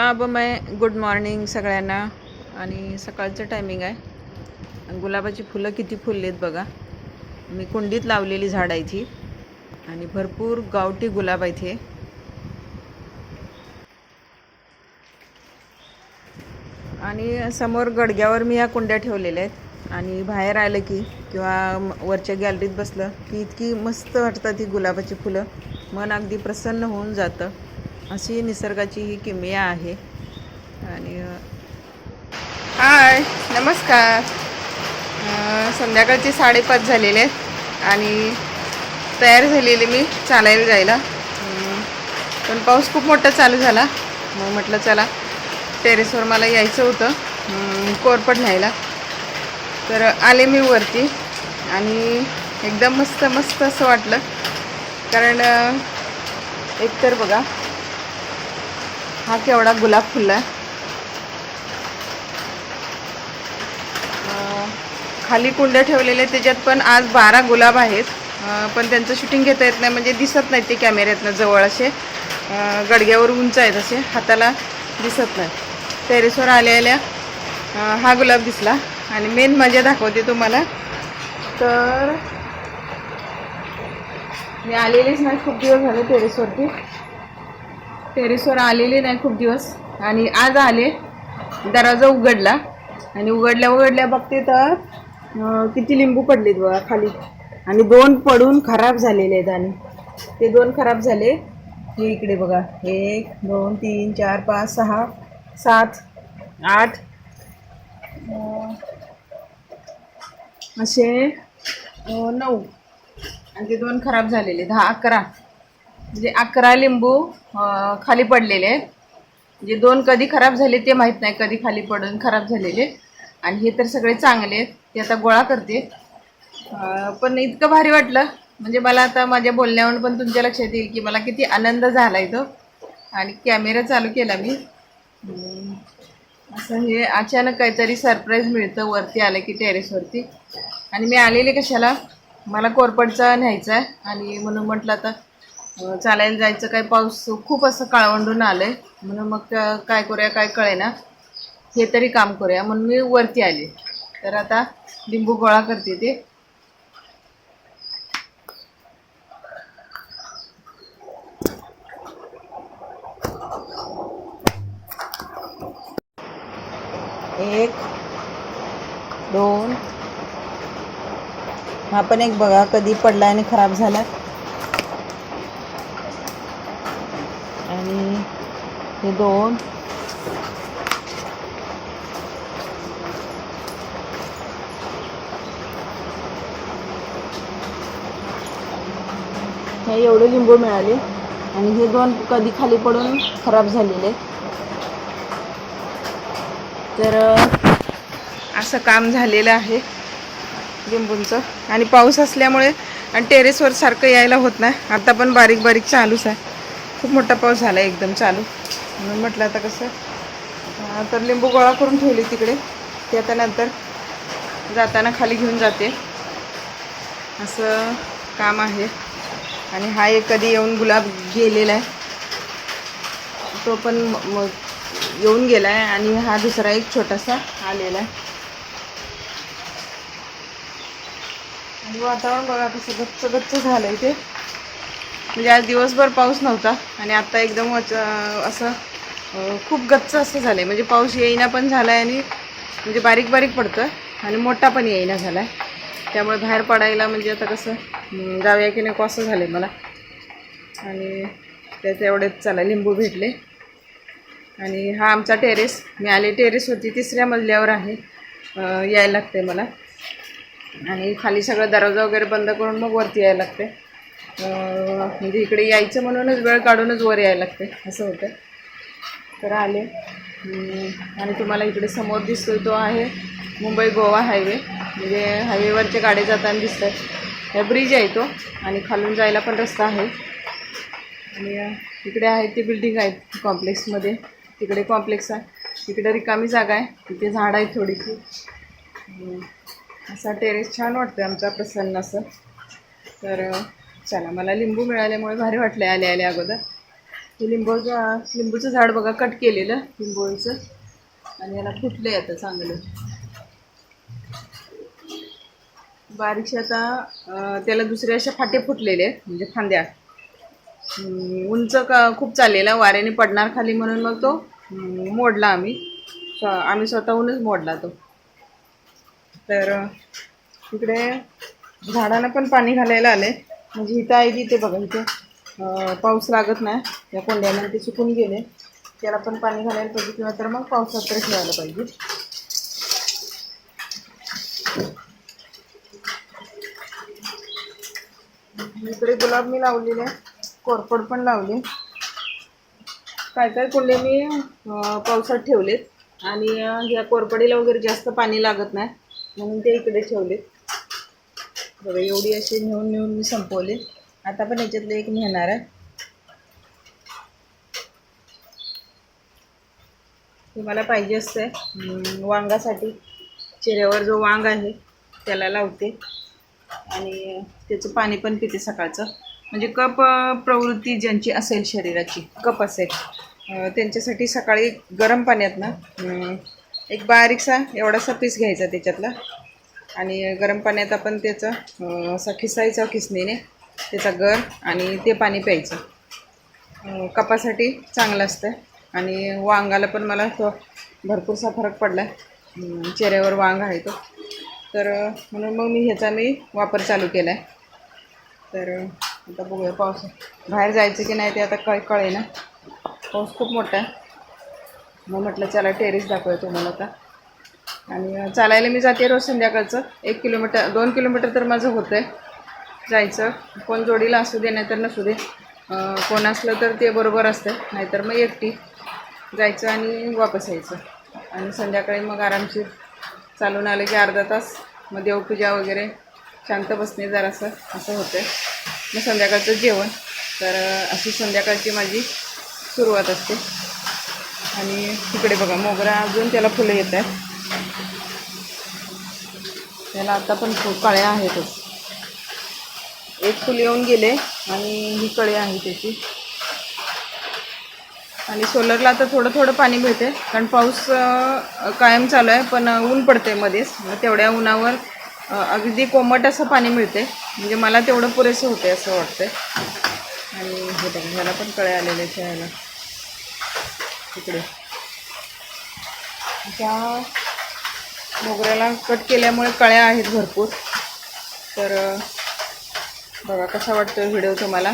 गुलाबमय good morning सगळ्यांना. आणि सकाळचं टायमिंग आहे. गुलाबाची फुलं किती फुललेत बघा. मी कुंडीत लावलेली झाड आहे ती आणि भरपूर गावठी गुलाब आहे इथे आणि समोर गडग्यावर मी ह्या कुंड्या ठेवलेल्या आहेत. आणि बाहेर आलं की किंवा वरच्या गॅलरीत बसलं की इतकी मस्त वाटतात ती गुलाबाची फुलं. मन अगदी प्रसन्न होऊन जातं. अशी निसर्गाची ही किमया आहे. आणि हाय नमस्कार. संध्याकाळची संध्याकाळचे साडेपाच झालेले आहेत आणि तयार झालेले मी चालायला जायला. पण पाऊस खूप मोठा चालू झाला. मग म्हटलं चला टेरेसवर मला यायचं होतं. कोरपड न्यायला. तर आले मी वरती आणि एकदम मस्त मस्त असं वाटलं. कारण एकतर बघा हा केवढा गुलाब फुलला आहे. खाली कुंड्या ठेवलेले त्याच्यात पण आज बारा गुलाब आहेत. पण त्यांचं शूटिंग घेता येत नाही म्हणजे दिसत नाही ते कॅमेऱ्यातनं जवळ असे. गडग्यावर उंच आहेत असे हाताला दिसत नाही टेरेसवर आल्या आल्या हा गुलाब दिसला. आणि मेन मजा दाखवते तुम्हाला. तर मी आलेलीच नाही खूप दिवस झाले टेरेसवरती टेरेसवर आलेले नाही खूप दिवस. आणि आज आले. दरवाजा उघडला. आणि उघडल्या उघडल्या बघते तर किती लिंबू पडलेत बघा खाली. आणि दोन पडून खराब झालेले आहेत आणि. ते दोन खराब झाले. हे इकडे बघा. एक दोन तीन चार पाच सहा सात आठ. असे नऊ. आणि ते दोन खराब झालेले दहा अकरा. म्हणजे अकरा लिंबू खाली पडलेले आहेत. जे दोन कधी खराब झाले ते माहीत नाही कधी खाली पडून खराब झालेले. आणि हे तर सगळे चांगले आहेत. ते आता गोळा करते. पण इतकं भारी वाटलं. म्हणजे मला आता माझ्या बोलण्यावरून पण तुमच्या लक्षात येईल की मला किती आनंद झाला इथं. आणि कॅमेरा चालू केला मी. असं हे अचानक काहीतरी सरप्राईज मिळतं. वरती आलं की टेरेसवरती. आणि मी आलेले कशाला? मला कोरपडचा न्यायचा आहे. आणि म्हणून म्हटलं आता चालायला जायचं काय पाऊस खूप असं काळवंडून आलं आहे म्हणून मग काय करूया काय कळेना. हे तरी काम करूया. म्हणून मी वरती आले. तर आता लिंबू गोळा करते ते. एक दोन. हा पण एक बघा कधी पडला आणि खराब झाला. हे दोन. हे एवढे लिंबू मिळाले. आणि हे दोन कधी खाली पडून खराब झालेले तर असं काम झालेलं आहे लिंबूंचं. आणि पाऊस असल्यामुळे आणि टेरेसवर सारखं यायला होत नाही. आता पण बारीक बारीक चालूच आहे. खूप मोठा पाऊस झाला एकदम चालू. म्हणून म्हटलं आता कसं तर लिंबू गोळा करून ठेवली तिकडे. ते आता नंतर जाताना खाली घेऊन जाते. असं काम आहे. आणि हा एक कधी येऊन गुलाब गेलेला आहे. तो पण मग येऊन गेला आहे आणि हा दुसरा एक छोटासा आलेला आहे. आणि वातावरण बघा कसं गच्च गच्च झालं आहे ते. म्हणजे आज दिवसभर पाऊस नव्हता आणि आता एकदम असं खूप गच्च असं झालं आहे म्हणजे पाऊस येईना पण झाला आहे आणि म्हणजे बारीक बारीक पडतं आणि मोठा पण येईना झाला आहे त्यामुळे बाहेर पडायला म्हणजे आता कसं जाऊया की नको असं झालं आहे मला. आणि त्याचं एवढेच चला लिंबू भेटले. आणि हा आमचा टेरेस मी आले टेरेस होती तिसऱ्या मजल्यावर आहे. यायला लागते मला. आणि खाली सगळं दरवाजा वगैरे बंद करून मग वरती यायला लागते म्हणजे इकडे यायचं म्हणूनच वेळ काढूनच वर यायला लागते असं होतं तर आले. आणि तुम्हाला इकडे समोर दिसतोय तो आहे मुंबई गोवा हायवे. म्हणजे हायवेवरच्या गाड्या जाताना दिसतात. हा ब्रिज आहे तो आणि खालून जायला पण रस्ता आहे. आणि इकडे आहे ते बिल्डिंग आहेत कॉम्प्लेक्समध्ये. तिकडे कॉम्प्लेक्स आहे. तिकडे रिकामी जागा आहे. तिथे झाड आहे थोडीशी. असा टेरेस छान वाटतं आमचा प्रसन्न असं. तर चला मला लिंबू मिळाल्यामुळे भारी वाटलं आले आले अगोदर. लिंबूचं लिंबूचं झाड बघा कट केलेलं लिंबोळीचं आणि याला फुटले आता चांगलं. बारीकशे आता त्याला दुसऱ्या अशा फाटे फुटलेले आहेत, म्हणजे फांद्या. उंच का खूप चाललेला वाऱ्याने पडणार खाली म्हणून मग तो मोडला आम्ही. स्व आम्ही स्वतःहूनच मोडला तो. तर इकडे तिकडे झाडांना पण पाणी घालायला आले म्हणजे इथं आहे तिथे बघा इथे. पाऊस लागत नाही. या कोंड्याला ते सुकून गेले. त्याला पण पाणी घालायला पाहिजे किंवा तर मग पावसात तर ठेवायला पाहिजे. इकडे गुलाब मी लावलेले कोरफड पण लावले. काय काय कुंडे मी पावसात ठेवलेत. आणि या कोरपडीला वगैरे जास्त पाणी लागत नाही. म्हणून ते इकडे ठेवलेत. बघा एवढी अशी नेऊन नेऊन मी संपवले. आता पण याच्यातलं एक नेणार आहे. तुम्हाला मला पाहिजे असतं आहे वांगासाठी. चेहऱ्यावर जो वांग आहे त्याला लावते. आणि त्याचं पाणी पण पिते सकाळचं. म्हणजे कप प्रवृत्ती ज्यांची असेल शरीराची कप असेल त्यांच्यासाठी सकाळी गरम पाण्यात ना एक बारीकसा एवढासा पीस घ्यायचा त्याच्यातला. आणि गरम पाण्यात आपण त्याचं अं, असा खिसायचा खिसणीने. त्याचा गर आणि ते पाणी प्यायचं. कपासाठी चांगलं असतं आणि वांगाला पण मला तो भरपूरसा फरक पडला आहे चेहऱ्यावर वांग आहे तो. तर म्हणून मग मी ह्याचा मी वापर चालू केला आहे तर आता बघूया पाऊस बाहेर जायचं की नाही ते आता कळ कळे ना पाऊस खूप मोठा आहे. मग म्हटलं चला टेरेस दाखवूया तुम्हाला आता. आणि चालायला मी जाते रोज संध्याकाळचं. एक किलोमीटर दोन किलोमीटर तर माझं होतं आहे जायचं. कोण जोडीला असू दे नाहीतर नसू दे. कोण असलं तर ते बरोबर असतं. नाहीतर मग एकटी जायचं आणि वापस यायचं. आणि संध्याकाळी मग आरामशीर चालून आलं की अर्धा तास. मग देवपूजा वगैरे शांत बसणे जरासं असं होतं मग संध्याकाळचं जेवण. तर अशी संध्याकाळची माझी सुरुवात असते. आणि तिकडे बघा मोगरा अजून त्याला फुलं येत आहेत. त्याला आता पण खूप काळ्या आहेतच एक फुल येऊन गेले आणि ही कळी आहे त्याची. आणि सोलरला आता थोडं थोडं पाणी मिळते. कारण पाऊस कायम चालू आहे पण ऊन पडते मध्येच. मग तेवढ्या उन्हावर अगदी कोमट असं पाणी मिळते. म्हणजे मला तेवढं पुरेसं होते असं वाटतंय. आणि हे बघा ह्याला पण कळे आलेले चहायला तिकडे त्या मोगऱ्याला कट केल्यामुळे कळ्या आहेत भरपूर. तर बघा कसा वाटतो व्हिडिओ तुम्हाला?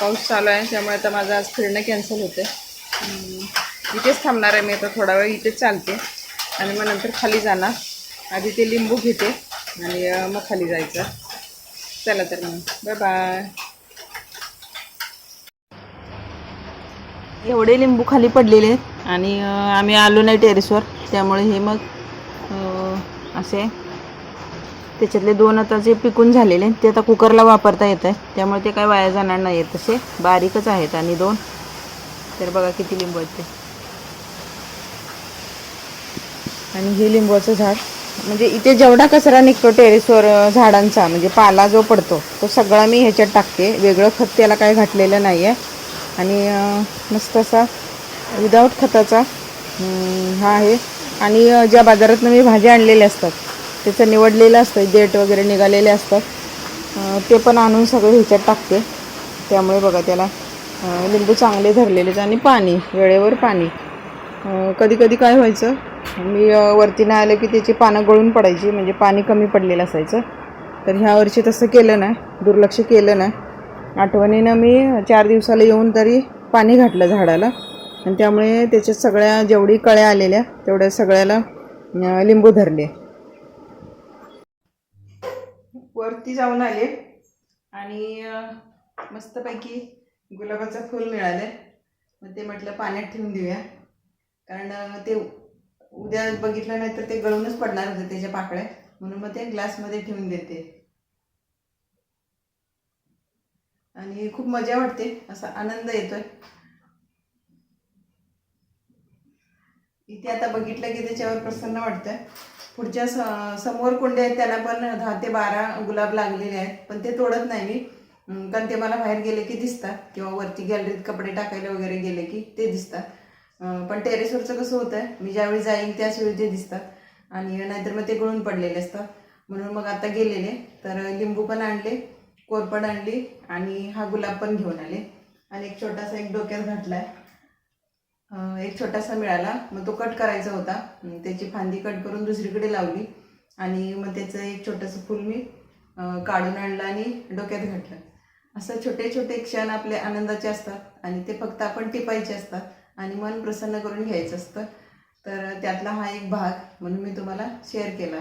पाऊस चालू आहे त्यामुळे आता माझं आज फिरणं कॅन्सल होते इथेच थांबणार आहे मी आता थोडा वेळ इथेच चालते. आणि मग नंतर खाली जाणार. आधी ते लिंबू घेते आणि मग खाली जायचं. चला तर मग. बाय बाय एवढे लिंबू खाली पडलेले आहेत. आणि आम्ही आलो नाही टेरेसवर त्यामुळे हे मग असे त्याच्यातले दोन आता जे पिकून झालेले आहेत, ते आता कुकरला वापरता येत आहे. त्यामुळे ते काय वाया जाणार नाही आहेत तसे बारीकच आहेत आणि दोन. तर बघा किती लिंबू आहेत ते. आणि हे लिंबूचं झाड म्हणजे इथे जेवढा कचरा निघतो टेरेसवर झाडांचा म्हणजे पाला जो पडतो तो सगळा मी ह्याच्यात टाकते. वेगळं खत त्याला काय घातलेलं नाही आहे आणि मस्त असा विदाऊट खताचा हा आहे. आणि ज्या बाजारातनं मी भाज्या आणलेल्या असतात त्याचं निवडलेलं असतं देठ वगैरे निघालेले असतात. ते पण आणून सगळं ह्याच्यात टाकते. त्यामुळे बघा त्याला लिंबू चांगले धरलेलेच आणि पाणी वेळेवर पाणी. कधी कधी काय व्हायचं मी वरती नाही आलं की त्याची पानं गळून पडायची म्हणजे पाणी कमी पडलेलं असायचं. तर ह्या वर्षी तसं केलं नाही दुर्लक्ष केलं नाही. आठवणीनं मी चार दिवसाला येऊन तरी पाणी घातलं झाडाला. आणि त्यामुळे त्याच्या सगळ्या जेवढी कळ्या आलेल्या तेवढ्या सगळ्याला लिंबू धरले. वरती जाऊन आले आणि मस्तपैकी गुलाबाचं फूल मिळालं. मग ते म्हटलं पाण्यात ठेवून देऊया. कारण ते उद्या बघितलं नाही तर ते गळूनच पडणार होते त्याच्या पाकळ्या. म्हणून मग ते ग्लासमध्ये ठेवून देते. आणि खूप मजा वाटते. असा आनंद येतोय. इथे आता बघितलं की त्याच्यावर प्रसन्न वाटतंय. पुढच्या स समोर कुंडे आहेत त्यांना पण दहा ते बारा गुलाब लागलेले आहेत. पण ते तोडत नाही मी. कारण ते मला बाहेर गेले की दिसतात. किंवा वरती गॅलरीत कपडे टाकायला वगैरे गेले की ते दिसतात. पण टेरेसवरचं कसं होतं मी ज्यावेळी जाईन त्याच वेळी ते दिसतात. आणि नाहीतर मग ते गळून पडलेले असतात. म्हणून मग आता गेलेले. तर लिंबू पण आणले कोरपड आणली आणि हा गुलाब पण घेऊन आले. आणि एक छोटासा एक डोक्यात घातला आहे एक छोटासा मिळाला. मग तो कट करायचा होता. त्याची फांदी कट करून दुसरीकडे लावली. आणि मग त्याचं एक छोटंसं फूल मी काढून आणलं आणि डोक्यात घातलं. असं छोटे छोटे क्षण आपले आनंदाचे असतात. आणि ते फक्त आपण टिपायचे असतात. आणि मन प्रसन्न करून घ्यायचं असतं. तर त्यातला हा एक भाग म्हणून मी तुम्हाला शेअर केला.